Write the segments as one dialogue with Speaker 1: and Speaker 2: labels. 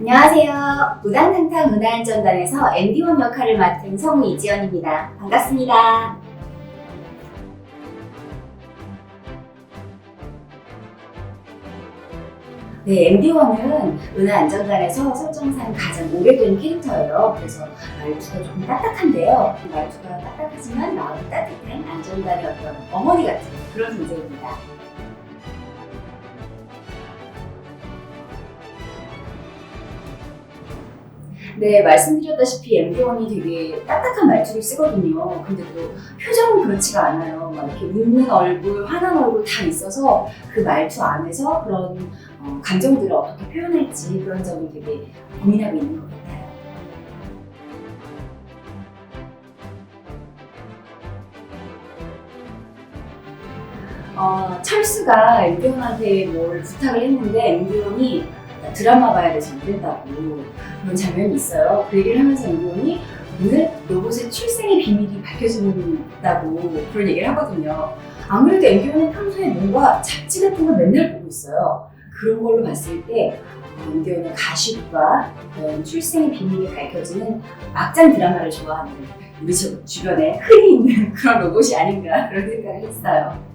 Speaker 1: 안녕하세요. 우당탕탕 은하안전단에서 MD1 역할을 맡은 성우 이지연입니다. 반갑습니다. 네, MD1은 은하안전단에서 설정상 가장 오래된 캐릭터예요. 그래서 말투가 조금 딱딱한데요. 말투가 딱딱하지만 마음이 따뜻한 안전단의 어떤 어머니 같은 그런 존재입니다. 네, 말씀드렸다시피 MD1이 되게 딱딱한 말투를 쓰거든요. 근데 또 표정은 그렇지가 않아요. 막 이렇게 웃는 얼굴, 화난 얼굴 다 있어서 그 말투 안에서 그런 어, 감정들을 어떻게 표현할지 그런 점이 되게 고민하고 있는 것 같아요. 어, 철수가 MD1한테 뭘 부탁을 했는데 MD1이 드라마 봐야 돼서 안 된다고 그런 장면이 있어요. 그 얘기를 하면서 MD1이 오늘 로봇의 출생의 비밀이 밝혀진다고 그런 얘기를 하거든요. 아무래도 MD1은 평소에 뭔가 잡지 같은 걸 맨날 보고 있어요. 그런 걸로 봤을 때 MD1은 가십과 출생의 비밀이 밝혀지는 막장 드라마를 좋아하는 우리 주- 주변에 흔히 있는 그런 로봇이 아닌가 그런 생각을 했어요.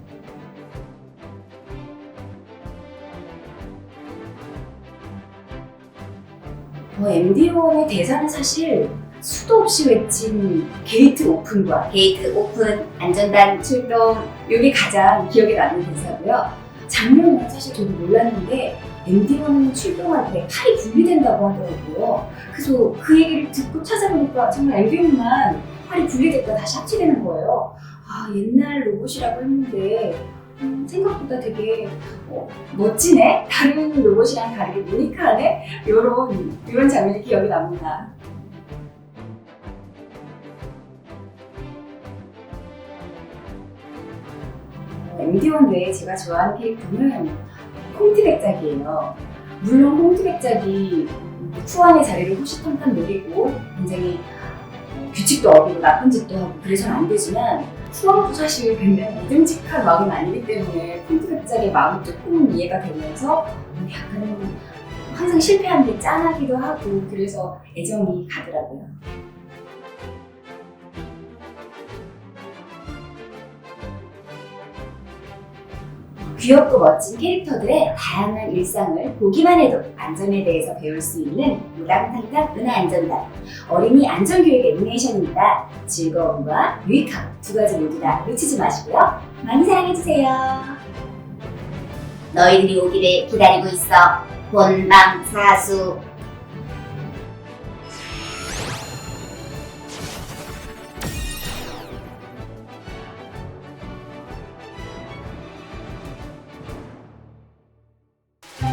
Speaker 1: 뭐 MD1의 대사는 사실 수도 없이 외친 게이트 오픈과 게이트 오픈 안전단 출동 이게 가장 기억에 남는 대사고요. 장면은 사실 저도 몰랐는데 MD1 출동할 때 팔이 분리된다고 하더라고요. 그래서 그 얘기를 듣고 찾아보니까 정말 MD1만 팔이 분리됐다 다시 합치되는 거예요. 아 옛날 로봇이라고 했는데 음, 생각보다 되게 어, 멋지네? 다른 로봇이랑 다르게 유니크하네? 이런 이런 장면이 기억이 납니다. MD1 외에 제가 좋아하는 캐릭터는 콩트백작이에요. 물론 콩트백작이 후안의 자리를 호시탐탐 노리고 굉장히 어, 규칙도 어기고 나쁜 짓도 하고 그래서는 안 되지만 후안도 사실 굉장히 믿음직한 마음은 아니기 때문에 콩트백작의 마음이 조금 이해가 되면서 약간 항상 실패하는 게 짠하기도 하고 그래서 애정이 가더라고요. 귀엽고 멋진 캐릭터들의 다양한 일상을 보기만 해도 안전에 대해서 배울 수 있는 무당탕탕 은하안전단 어린이 안전교육 애니메이션입니다. 즐거움과 유익함 두 가지 모두 다 놓치지 마시고요. 많이 사랑해주세요. 너희들이 오기를 기다리고 있어. 본방 사수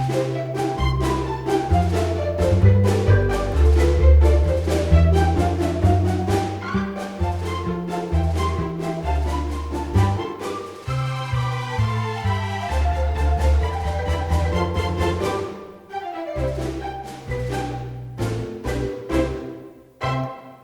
Speaker 1: Música